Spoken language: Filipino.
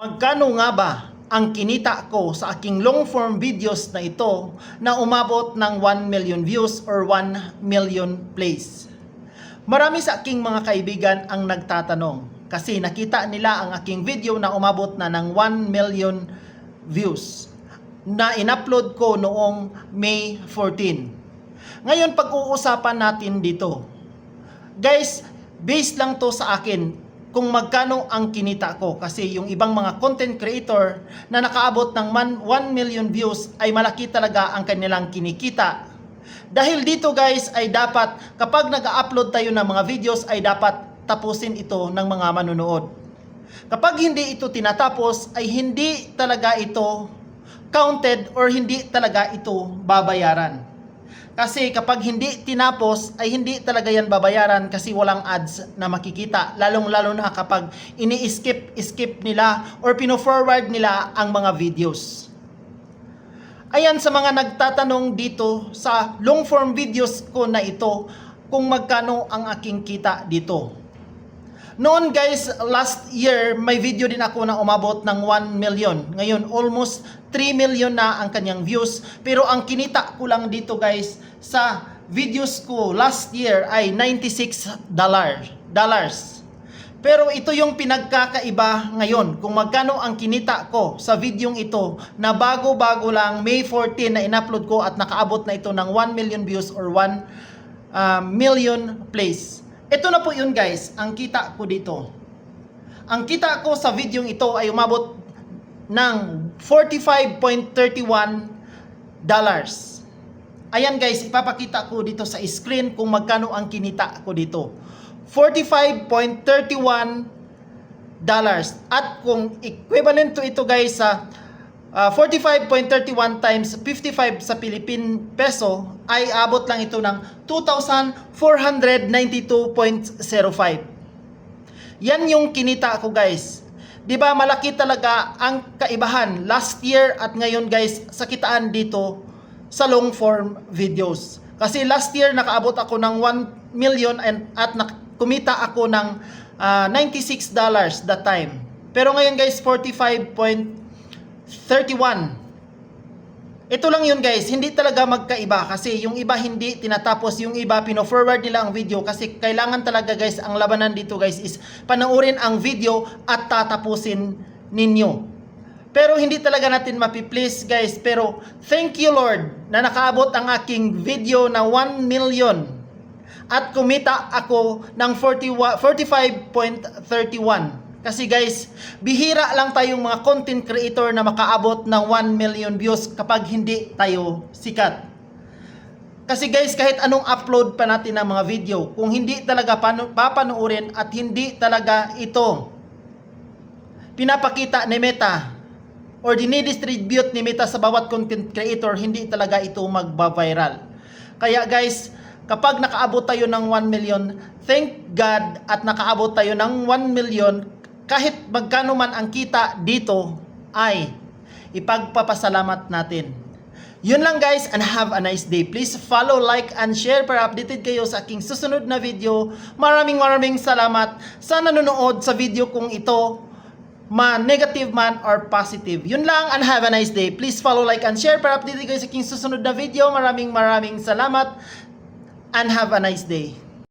Magkano nga ba ang kinita ko sa aking long form videos na ito na umabot ng 1 million views or 1 million plays? Marami sa aking mga kaibigan ang nagtatanong kasi nakita nila ang aking video na umabot na ng 1 million views na inupload ko noong May 14. Ngayon pag-uusapan natin dito. Guys, based lang to sa akin kung magkano ang kinita ko kasi yung ibang mga content creator na nakaabot ng man 1 million views ay malaki talaga ang kanilang kinikita. Dahil dito guys ay dapat kapag nag-upload tayo ng mga videos ay dapat tapusin ito ng mga manonood. Kapag hindi ito tinatapos ay hindi talaga ito counted or hindi talaga ito babayaran. Kasi kapag hindi tinapos ay hindi talaga yan babayaran kasi walang ads na makikita. Lalong-lalo na kapag ini-skip skip nila or pino-forward nila ang mga videos. Ayan sa mga nagtatanong dito sa long form videos ko na ito kung magkano ang aking kita dito. Noon guys, last year may video din ako na umabot ng 1 million. Ngayon almost 3 million na ang kanyang views. Pero ang kinita ko lang dito guys sa videos ko last year ay 96 dollar, dollars. Pero ito yung pinagkakaiba ngayon kung magkano ang kinita ko sa videong ito na bago-bago lang May 14 na in-upload ko at nakaabot na ito ng 1 million views or 1 uh, million plays. Ito na po yun guys, ang kita ko dito. Ang kita ko sa videong ito ay umabot ng 45.31 dollars. Ayan guys, ipapakita ko dito sa screen kung magkano ang kinita ko dito. 45.31 dollars. At kung equivalent to ito guys sa uh, 45.31 times 55 sa Philippine peso ay abot lang ito ng 2,492.05. Yan yung kinita ko guys. 'Di ba malaki talaga ang kaibahan last year at ngayon guys sa kitaan dito sa long form videos. Kasi last year nakaabot ako ng 1 million and at kumita ako ng ah, 96 dollars that time. Pero ngayon guys 45.31 ito lang yun guys, hindi talaga magkaiba kasi yung iba hindi tinatapos, yung iba pino-forward nila ang video kasi kailangan talaga guys, ang labanan dito guys is panoorin ang video at tatapusin ninyo. Pero hindi talaga natin mapi-please guys, pero thank you Lord na nakaabot ang aking video na 1 million at kumita ako ng 40 45.31. Kasi guys, bihira lang tayong mga content creator na makaabot ng 1 million views kapag hindi tayo sikat. Kasi guys, kahit anong upload pa natin ng mga video, kung hindi talaga papanoorin at hindi talaga ito pinapakita ni Meta or dinidistribute ni Meta sa bawat content creator, hindi talaga ito magba-viral. Kaya guys, kapag nakaabot tayo ng 1 million, thank God at nakaabot tayo ng 1 million, kahit magkano man ang kita dito, ay ipagpapasalamat natin. Yun lang guys and have a nice day. Please follow, like, and share para updated kayo sa aking susunod na video. Maraming maraming salamat sa nanonood sa video kong ito ma negative man or positive. Yun lang and have a nice day. Please follow, like, and share para updated kayo sa aking susunod na video. Maraming maraming salamat and have a nice day.